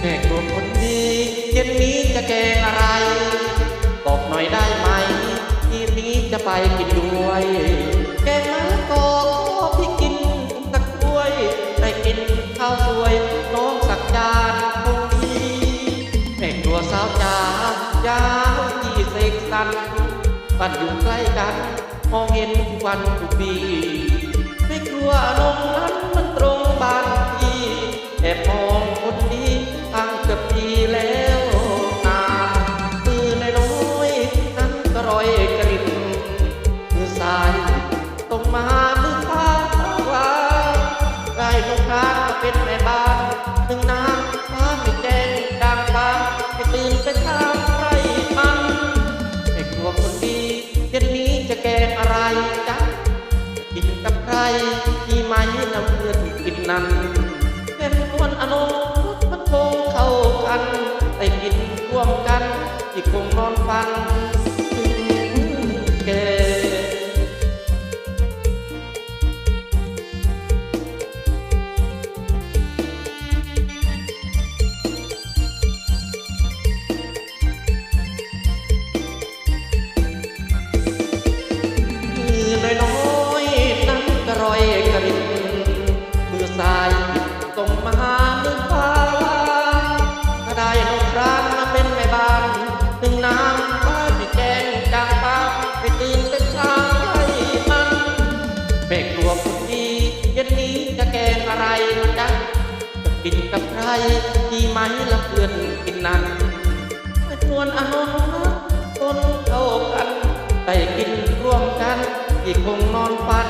แม่ตัวคนดีย็นนี้จะแกงอะไร บอกหน่อยได้ไหมทีนี้จะไปกินด้วย แกงมะละกอขอพี่กินสักถ้วยได้กินข้าวสวยน้องสักจานคงดีแม่ครัวสาวจ๋ายาวที่เสกสรรบ้านอยู่ใกล้กัน มองเห็นทุกวันทุกปีไม่กลัวนงนั้น กับใครมีไมน้ำเพื่อนกินนั้น เป็นคนอนุมันคงเข้ากันได้กินร่วมกันที่คงนอนฟัน กินกับใครดีไหมละเพื่อนกินนั้นชวนอานนท์คนเข้ากันไปกินร่วมกันที่คงนอนฝัน